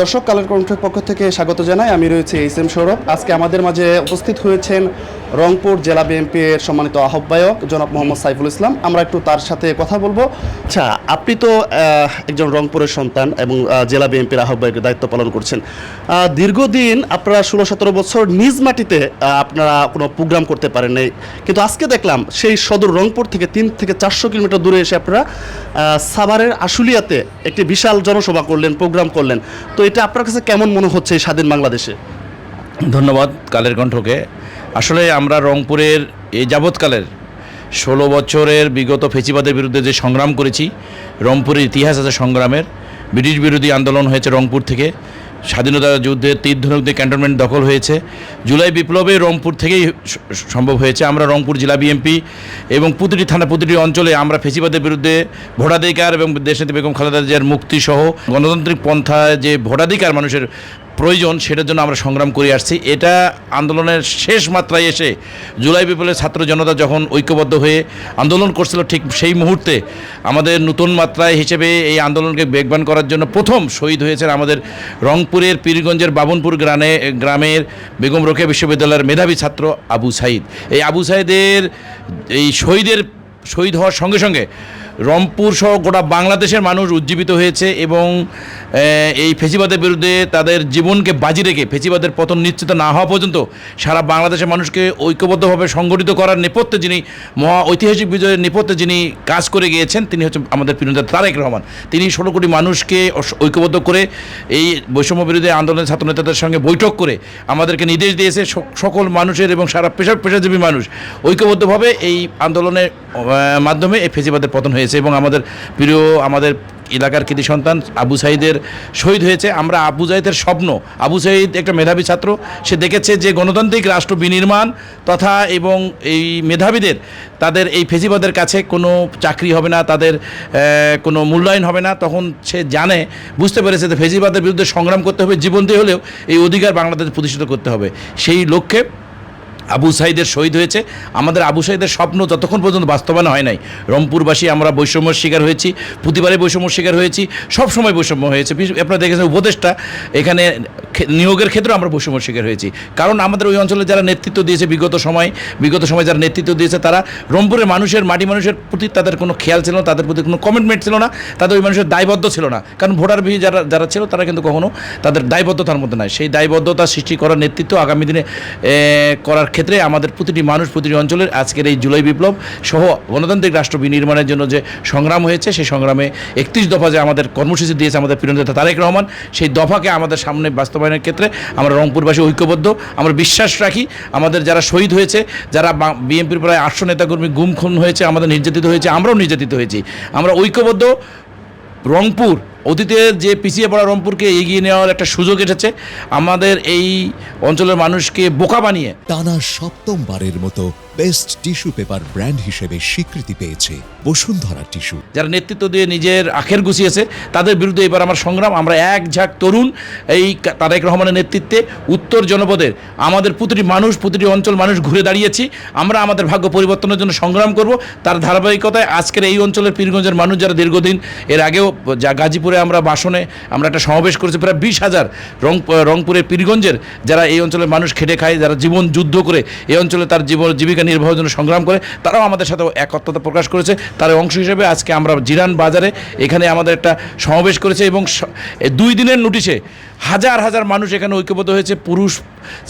দর্শক, কালের কণ্ঠের পক্ষ থেকে স্বাগত জানাই। আমি রয়েছে এইচ এম সৌরভ। আজকে আমাদের মাঝে উপস্থিত হয়েছেন রংপুর জেলা বিএনপির সম্মানিত আহ্বায়ক জনাব মোহাম্মদ সাইফুল ইসলাম। আমরা একটু তার সাথে কথা বলব। আচ্ছা আপনি তো একজন রংপুরের সন্তান এবং জেলা বিএনপির আহ্বায়কের দায়িত্ব পালন করছেন। দীর্ঘদিন আপনারা ষোলো সতেরো বছর নিজ মাটিতে আপনারা কোনো প্রোগ্রাম করতে পারেন নাই। কিন্তু আজকে দেখলাম, সেই সদর রংপুর থেকে তিন থেকে চারশো কিলোমিটার দূরে এসে আপনারা সাভারের আশুলিয়াতে একটি বিশাল জনসভা করলেন, প্রোগ্রাম করলেন। তো এটা আপনার কাছে কেমন মনে হচ্ছে এই স্বাধীন বাংলাদেশে? ধন্যবাদ কালের কণ্ঠকে। আসলে আমরা রংপুরের এই যাবৎকালের ষোলো বছরের বিগত ফেচিবাদের বিরুদ্ধে যে সংগ্রাম করেছি, রংপুরের ইতিহাস আছে সংগ্রামের। ব্রিটিশ বিরোধী আন্দোলন হয়েছে রংপুর থেকে। স্বাধীনতা যুদ্ধে তীর্ধনুকদের ক্যান্টনমেন্ট দখল হয়েছে। জুলাই বিপ্লবে রংপুর থেকেই সম্ভব হয়েছে। আমরা রংপুর জেলা বিএনপি এবং প্রতিটি থানা, প্রতিটি অঞ্চলে আমরা ফেসিবাদের বিরুদ্ধে ভোটাধিকার এবং দেশনেত্রী বেগম খালেদা জিয়ার মুক্তি সহ গণতান্ত্রিক পন্থায় যে ভোটাধিকার মানুষের প্রয়োজন, সেটার জন্য আমরা সংগ্রাম করে আসছি। এটা আন্দোলনের শেষ মাত্রায় এসে জুলাই বিপ্লবের ছাত্র জনতা যখন ঐক্যবদ্ধ হয়ে আন্দোলন করছিল, ঠিক সেই মুহূর্তে আমাদের নতুন মাত্রায় হিসেবে এই আন্দোলনকে বেগবান করার জন্য প্রথম শহীদ হয়েছেন আমাদের রংপুরের পীরগঞ্জের বাবনপুর গ্রামে গ্রামের বেগম রোকেয়া বিশ্ববিদ্যালয়ের মেধাবী ছাত্র আবু সাইদ। এই আবু সাইদের এই শহীদের, শহীদ হওয়ার সঙ্গে সঙ্গে রংপুর সহ গোটা বাংলাদেশের মানুষ উজ্জীবিত হয়েছে এবং এই ফেসিবাদের বিরুদ্ধে তাদের জীবনকে বাজি রেখে ফেসিবাদের পতন নিশ্চিত না হওয়া পর্যন্ত সারা বাংলাদেশের মানুষকে ঐক্যবদ্ধভাবে সংগঠিত করার নেপথ্যে যিনি মহা ঐতিহাসিক বিজয়ের নেপথ্যে যিনি কাজ করে গিয়েছেন, তিনি হচ্ছেন আমাদের প্রিয় নেতা তারেক রহমান। তিনি ষোলো কোটি মানুষকে ঐক্যবদ্ধ করে এই বৈষম্য বিরোধী আন্দোলনের ছাত্র নেতাদের সঙ্গে বৈঠক করে আমাদেরকে নির্দেশ দিয়েছে সকল মানুষের এবং সারা পেশা পেশাজীবী মানুষ। ঐক্যবদ্ধভাবে এই আন্দোলনের মাধ্যমে এই ফেসিবাদের পতন হয়েছে। এবং আমাদের প্রিয় আমাদের এলাকার কৃতি সন্তান আবু সাইদের শহীদ হয়েছে। আমরা আবু সাইদের স্বপ্ন, আবু সাইদ একটা মেধাবী ছাত্র, সে দেখেছে যে গণতান্ত্রিক রাষ্ট্র বিনির্মাণ তথা এবং এই মেধাবীদের, তাদের এই ফেসিবাদের কাছে কোনো চাকরি হবে না, তাদের কোনো মূল্যায়ন হবে না। তখন সে জানে, বুঝতে পেরেছে যে ফেসিবাদের বিরুদ্ধে সংগ্রাম করতে হবে জীবন দিয়ে হলেও এই অধিকার বাংলাদেশ প্রতিষ্ঠিত করতে হবে। সেই লক্ষ্যে আবু সাইদের শহীদ হয়েছে। আমাদের আবু সাইদের স্বপ্ন যতক্ষণ পর্যন্ত বাস্তবায়ন হয় নাই, রংপুরবাসী আমরা বৈষম্যের শিকার হয়েছি প্রতিবারে বৈষম্যের শিকার হয়েছি সব সময় বৈষম্য হয়েছে। আপনারা দেখেছেন উপদেশটা এখানে নিয়োগের ক্ষেত্রে আমরা বৈষম্যের শিকার হয়েছি। কারণ আমাদের ওই অঞ্চলে যারা নেতৃত্ব দিয়েছে বিগত সময় বিগত সময় যারা নেতৃত্ব দিয়েছে, তারা রংপুরের মানুষের, মাটি মানুষের প্রতি তাদের কোনো খেয়াল ছিল না, তাদের প্রতি কোনো কমিটমেন্ট ছিল না, তাদের ওই মানুষের দায়বদ্ধ ছিল না। কারণ ভোটার বিহি যারা যারা ছিল, তারা কিন্তু কখনো তাদের দায়বদ্ধতার মধ্যে নয় সেই দায়বদ্ধতা সৃষ্টি করার নেতৃত্ব আগামী দিনে করার ক্ষেত্রে আমাদের প্রতিটি মানুষ, প্রতিটি অঞ্চলের আজকের এই জুলাই বিপ্লব সহ গণতান্ত্রিক রাষ্ট্র বিনির্মাণের জন্য যে সংগ্রাম হয়েছে, সেই সংগ্রামে একত্রিশ দফা যে আমাদের কর্মসূচি দিয়েছে আমাদের প্রিয় নেতা তারেক রহমান, সেই দফাকে আমাদের সামনে বাস্তবায়নের ক্ষেত্রে আমরা রংপুরবাসী ঐক্যবদ্ধ। আমরা বিশ্বাস রাখি, আমাদের যারা শহীদ হয়েছে, যারা বিএনপির প্রায় আটশো নেতাকর্মী গুম খুন হয়েছে, আমাদের নির্যাতিত হয়েছে, আমরাও নির্যাতিত হয়েছি। আমরা ঐক্যবদ্ধ। রংপুর অতীতের যে পিছিয়ে পড়া রংপুরকে এগিয়ে নেওয়ার একটা সুযোগ এসেছে, আমাদের এই অঞ্চলের মানুষকে বোকা বানিয়ে টানা সপ্তমবারের মতো বেস্ট টিস্যু পেপার ব্র্যান্ড হিসেবে স্বীকৃতি পেয়েছে বসুন্ধরা টিস্যু। যারা নেতৃত্ব দিয়ে নিজের আখের গুছিয়েছে, তাদের বিরুদ্ধে এবার আমার সংগ্রাম। আমরা এক ঝাঁক তরুণ, এই তারেক রহমানের নেতৃত্বে উত্তর জনপদের, আমাদের প্রতিটি মানুষ, প্রতিটি অঞ্চল মানুষ ঘুরে দাঁড়িয়েছি। আমরা আমাদের ভাগ্য পরিবর্তনের জন্য সংগ্রাম করব। তার ধারাবাহিকতায় আজকের এই অঞ্চলের পীরগঞ্জের মানুষ যারা দীর্ঘদিন, এর আগেও যা গাজীপুরে আমরা বাসনে আমরা একটা সমাবেশ করেছি, প্রায় বিশ হাজার রং রংপুরের পীরগঞ্জের, যারা এই অঞ্চলের মানুষ খেটে খায়, যারা জীবন যুদ্ধ করে, এই অঞ্চলে তার জীবন জীবিকা নির্বাহের জন্য সংগ্রাম করে, তারাও আমাদের সাথে একত্রতা প্রকাশ করেছে। তার অংশ হিসেবে আজকে আমরা জিরান বাজারে এখানে আমাদের একটা সমাবেশ করেছে এবং দুই দিনের নোটিশে হাজার হাজার মানুষ এখানে ঐক্যবদ্ধ হয়েছে, পুরুষ,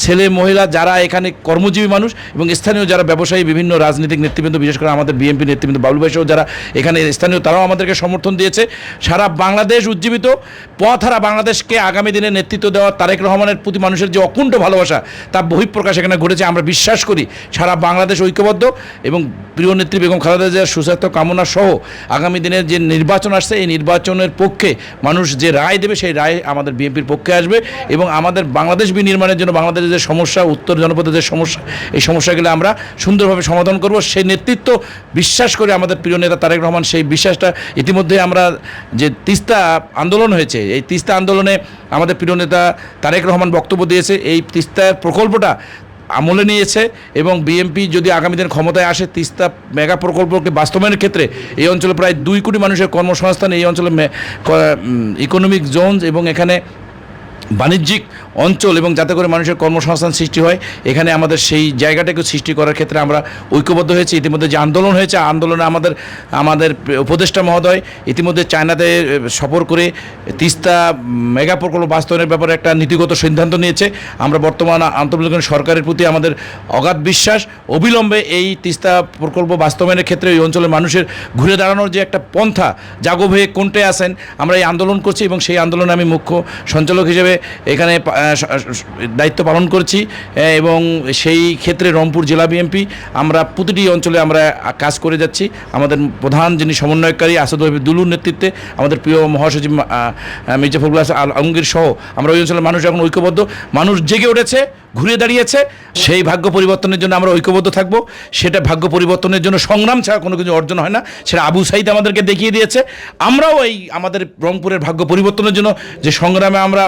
ছেলে, মহিলা, যারা এখানে কর্মজীবী মানুষ এবং স্থানীয় যারা ব্যবসায়ী, বিভিন্ন রাজনৈতিক নেতৃবৃন্দ, বিশেষ করে আমাদের বিএনপি নেতৃবৃন্দ বাবুল ভাই সহ যারা এখানে স্থানীয়, তারাও আমাদেরকে সমর্থন দিয়েছে। সারা বাংলাদেশ উজ্জীবিত, পথহারা বাংলাদেশকে আগামী দিনে নেতৃত্ব দেওয়া তারেক রহমানের প্রতি মানুষের যে অকুণ্ঠ ভালোবাসা, তা বহিঃপ্রকাশ এখানে ঘটেছে, আমরা বিশ্বাস করি। সারা বাংলাদেশ ঐক্যবদ্ধ এবং প্রিয় নেত্রী বেগম খালেদা জিয়ার সুস্বাস্থ্য কামনা সহ আগামী দিনের যে নির্বাচন আসছে, এই নির্বাচনের পক্ষে মানুষ যে রায় দেবে, সেই রায় আমাদের বিএনপির পক্ষে আসবে এবং আমাদের বাংলাদেশ বিনির্মাণের জন্য বাংলাদেশের যে সমস্যা, উত্তর জনপদের যে সমস্যা, এই সমস্যাগুলো আমরা সুন্দরভাবে সমাধান করব। সেই নেতৃত্ব বিশ্বাস করে আমাদের প্রিয় নেতা তারেক রহমান সেই বিশ্বাসটা ইতিমধ্যে আমরা যে তিস্তা আন্দোলন হয়েছে, এই তিস্তা আন্দোলনে আমাদের প্রিয় নেতা তারেক রহমান বক্তব্য দিয়েছে। এই তিস্তার প্রকল্পটা আমলে নিয়েছে এবং বিএমপি যদি আগামী দিন ক্ষমতায় আসে, তিস্তা মেগা প্রকল্পকে বাস্তবায়নের ক্ষেত্রে এই অঞ্চলে প্রায় দুই কোটি মানুষের কর্মসংস্থান, এই অঞ্চলে ইকোনমিক জোনস এবং এখানে বাণিজ্যিক অঞ্চল এবং যাতে করে মানুষের কর্মসংস্থান সৃষ্টি হয়, এখানে আমাদের সেই জায়গাটাকে সৃষ্টি করার ক্ষেত্রে আমরা ঐক্যবদ্ধ হয়েছি। ইতিমধ্যে যে আন্দোলন হয়েছে আন্দোলনে আমাদের আমাদের উপদেষ্টা মহোদয় ইতিমধ্যে চায়নাতে সফর করে তিস্তা মেগা প্রকল্প বাস্তবায়নের ব্যাপারে একটা নীতিগত সিদ্ধান্ত নিয়েছে। আমরা বর্তমান আন্তর্জাতিক সরকারের প্রতি আমাদের অগাধ বিশ্বাস, অবিলম্বে এই তিস্তা প্রকল্প বাস্তবায়নের ক্ষেত্রে ওই অঞ্চলের মানুষের ঘুরে দাঁড়ানোর যে একটা পন্থা, জাগো হয়ে কোনটায় আসেন আমরা এই আন্দোলন করছি এবং সেই আন্দোলনে আমি মুখ্য সঞ্চালক হিসেবে এখানে দায়িত্ব পালন করছি এবং সেই ক্ষেত্রে রংপুর জেলা বিএনপি, আমরা প্রতিটি অঞ্চলে আমরা কাজ করে যাচ্ছি। আমাদের প্রধান যিনি সমন্বয়কারী, আসাদ দুলুর নেতৃত্বে, আমাদের প্রিয় মহাসচিব মির্জা ফখরুল আল আলমগীর সহ, আমরা ওই অঞ্চলের মানুষ এখন ঐক্যবদ্ধ। মানুষ জেগে উঠেছে, ঘুরে দাঁড়িয়েছে, সেই ভাগ্য পরিবর্তনের জন্য আমরা ঐক্যবদ্ধ থাকব। সেটা ভাগ্য পরিবর্তনের জন্য সংগ্রাম ছাড়া কোনো কিছু অর্জন হয় না, সেটা আবু সাইদ আমাদেরকে দেখিয়ে দিয়েছে। আমরাও এই আমাদের রংপুরের ভাগ্য পরিবর্তনের জন্য যে সংগ্রামে আমরা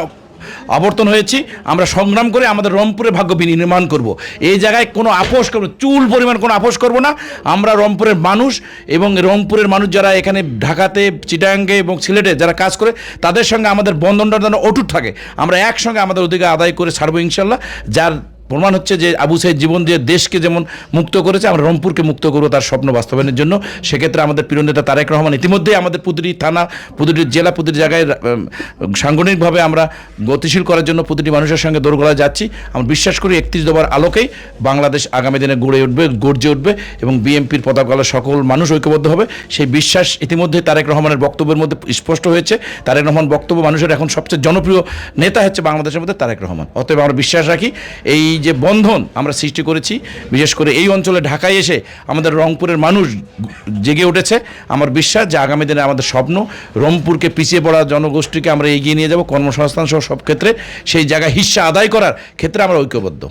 আবর্তন হয়েছি, আমরা সংগ্রাম করে আমাদের রংপুরে ভাগ্য বিনির্মাণ করব। এই জায়গায় কোনো আপোষ করব চুল পরিমাণ কোনো আপোষ করব না। আমরা রংপুরের মানুষ এবং রংপুরের মানুষ যারা এখানে ঢাকাতে, চিটাঙ্গে এবং সিলেটে যারা কাজ করে, তাদের সঙ্গে আমাদের বন্ধনটা যেন অটুট থাকে। আমরা একসঙ্গে আমাদের অধিকার আদায় করে ছাড়বো ইনশাল্লাহ। যার প্রমাণ হচ্ছে যে আবু সাইদ জীবন দিয়ে দেশকে যেমন মুক্ত করেছে, আমরা রংপুরকে মুক্ত করব তার স্বপ্ন বাস্তবায়নের জন্য। সেক্ষেত্রে আমাদের প্রিয় নেতা তারেক রহমান ইতিমধ্যেই আমাদের প্রতিটি থানা, প্রতিটি জেলা, প্রতিটি জায়গায় সাংগঠনিকভাবে আমরা গতিশীল করার জন্য প্রতিটি মানুষের সঙ্গে দৌড়গোড়া যাচ্ছি। আমরা বিশ্বাস করি একত্রিশ দফার আলোকেই বাংলাদেশ আগামী দিনে গড়ে উঠবে, গর্জে উঠবে এবং বিএনপির পতাকালে সকল মানুষ ঐক্যবদ্ধ হবে। সেই বিশ্বাস ইতিমধ্যে তারেক রহমানের বক্তব্যের মধ্যে স্পষ্ট হয়েছে। তারেক রহমান বক্তব্য মানুষের এখন সবচেয়ে জনপ্রিয় নেতা হচ্ছে বাংলাদেশের মধ্যে তারেক রহমান। অতএব আমরা বিশ্বাস রাখি, এই যে বন্ধন আমরা সৃষ্টি করেছি, বিশেষ করে এই অঞ্চলে ঢাকায় এসে আমাদের রংপুরের মানুষ জেগে উঠেছে। আমার বিশ্বাস যে আগামী দিনে আমাদের স্বপ্ন রংপুরকে পিছিয়ে পড়া জনগোষ্ঠীকে আমরা এগিয়ে নিয়ে যাব, কর্মসংস্থান সহ সব ক্ষেত্রে। সেই জায়গায় হিস্সা আদায় করার ক্ষেত্রে আমরা ঐক্যবদ্ধ।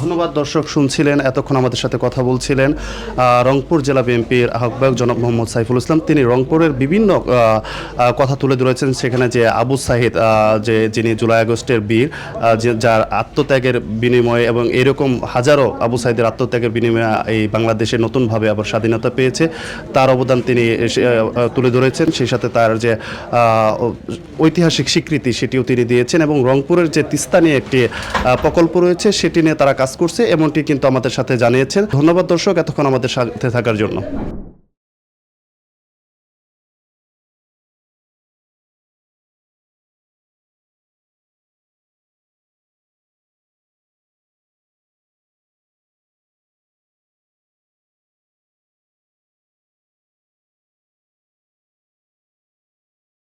ধন্যবাদ দর্শক, শুনছিলেন, এতক্ষণ আমাদের সাথে কথা বলছিলেন রংপুর জেলা বিএনপির আহ্বায়ক জনাব মোহাম্মদ সাইফুল ইসলাম। তিনি রংপুরের বিভিন্ন কথা তুলে ধরেছেন। সেখানে যে আবু সাহিদ যে যিনি জুলাই আগস্টের বীর যার আত্মত্যাগের বিনিময়ে এবং এরকম হাজারো আবু সাহিদের আত্মত্যাগের বিনিময়ে এই বাংলাদেশে নতুনভাবে আবার স্বাধীনতা পেয়েছে, তার অবদান তিনি তুলে ধরেছেন। সেই সাথে তার যে ঐতিহাসিক স্বীকৃতি সেটিও তিনি দিয়েছেন এবং রংপুরের যে তিস্তা নিয়ে একটি প্রকল্প রয়েছে, সেটি নিয়ে তারা কাজ করছে, এমনটি কিন্তু আমাদের সাথে জানিয়েছেন। ধন্যবাদ দর্শক, এতক্ষণ আমাদের সাথে থাকার জন্য।